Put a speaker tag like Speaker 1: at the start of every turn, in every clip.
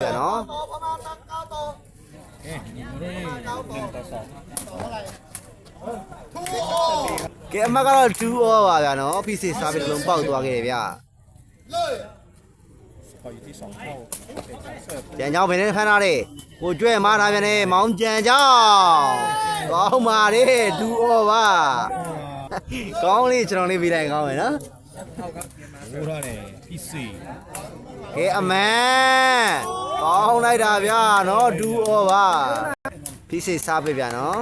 Speaker 1: ဗျာနော်ကဲအမကတော့2 over ပါဗျာနော် PC service လုံးပေါက်သွားခဲ့တယ်ဗျာကြံကြောင်းဘယ်နဲ့ဖမ်းထားတယ်ကိုကျွဲ့မားထားပြန်တယ်မောင်ကြံကြောင်းကောင်းပါလေ2 over ကောင်းလေးကျွန်တော်လေးပြီးလိုက်ကောင်းမယ်နော်
Speaker 2: ဘိုးရတယ် PC
Speaker 1: ကဲအမန် ကောင်းလိုက်တာဗျာနော်2 over PC service ဗျာနော်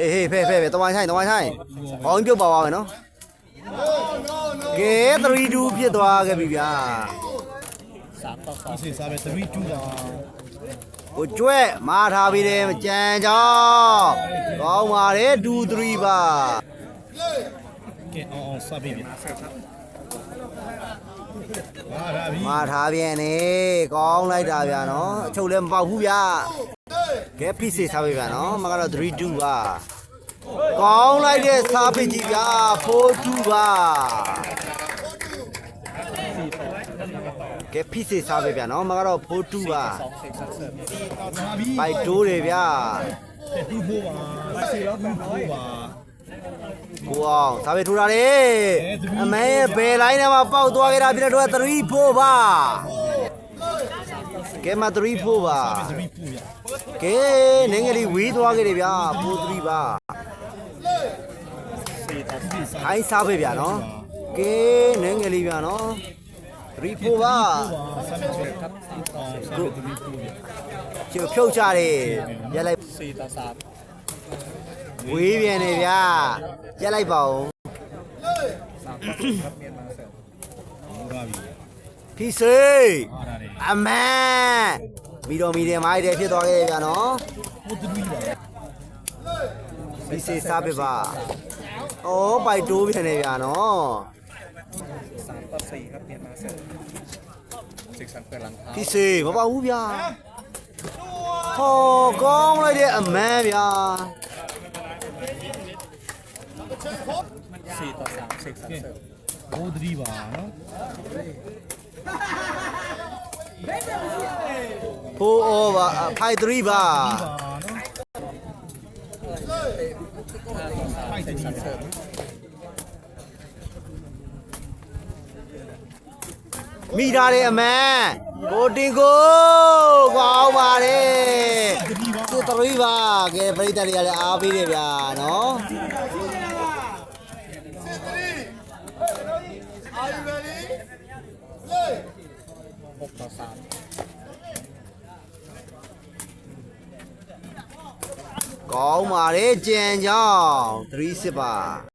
Speaker 1: အေးဟေးဖဲဖဲဖဲတဝိုင်းဆိုင်တဝိုင်းဆိုင်ဘောင်းပြုတ်ပါပါမယ်နော်ကဲ3 2ဖြစ်သွားခဲ့ပြီဗျာ
Speaker 2: PC စားပဲ3 2ပါ
Speaker 1: ကိုကျွဲ့မာထားပြီးတယ်ကြံကြောင်းကောင်းပါလေ2 3ပါ
Speaker 2: ကဲအောင်အောင်စားပြီဟာဒါပြီ
Speaker 1: မာထားပြန်နေကောင်းလိုက်တာဗျာနော်အချုပ်လည်းမပေါက်ဘူးဗျာကဲဖိစေစားပေးဗျာနော်မကတော့3 2ပါကောင်းလိုက်တဲ့စားပစ်ကြီးဗျာ4 2ပါကဲဖိစေစားပေးဗျာနော်မကတော့4 2ပါ
Speaker 2: ဒါပြီ
Speaker 1: ပိုက်တိုးတယ်ဗျာ
Speaker 2: တူဖို့ပါစီတော့တူဖို့ပါ
Speaker 1: ကိုအောင်စားပေးထိုးတာလေအမဲဘယ်လိုင်းထဲမှာပေါက်သွားခဲ့တာပြတဲ့တော့3 4ပါကဲမ3 4ပါ
Speaker 2: 3ဖို့ရ
Speaker 1: ကဲနင်းကလေးဝေးသွားခဲ့တယ်ဗျာ4 3ပါဟိုင်းစားပေးဗျာနော်ကဲနင်းကလေးဗျာနော်3 4ပါ
Speaker 2: စားမယ်ချက်အောင်စားမယ်3ဖို့ရ
Speaker 1: ကျုပ်ဖြုတ်ချတယ်ရက်လိုက်
Speaker 2: 4ต่อ
Speaker 1: ဝေးပြန်နေဗျာရက်လိုက်ပါဦး
Speaker 2: 3ဒါပြီ
Speaker 1: ဖိစေ
Speaker 2: ဟာဒါလေ
Speaker 1: အမန်မီတော်မီတယ်မိုက်တယ်ဖြစ်သွားခဲ့ဗျာနော်
Speaker 2: ဟိုတူပြီပါ
Speaker 1: ဖိစေစားပေးပါအော်ပိုက်တိုးပြန်နေဗျာနော်
Speaker 3: 3ต่อ4ครับเปลี่ยนมาเสร็จศึกสันเปิดหลังเท้า
Speaker 1: ဖိစေမပေါ့ဘူးဗျာဟောကောင်းလိုက်တဲ့အမန်ဗျာ
Speaker 3: 4ต่อ3ศึ စေတော့စားစိတ်စားဘိုး
Speaker 2: သတိပါနော်
Speaker 1: ဖိုးအောပါဖိုင်3ပါ
Speaker 2: ဖိုင်3ပါ
Speaker 1: မိသားတယ်အမန်ကိုတင်ကိုကောင်းပါတယ်သတိပါကဲပြိတ္တတွေကလည်းအားပေးတယ်ဗျာနော်
Speaker 3: 6ต่อ3
Speaker 1: ကောင်းပါတယ်ကြံကြောင်း3စစ်ပါ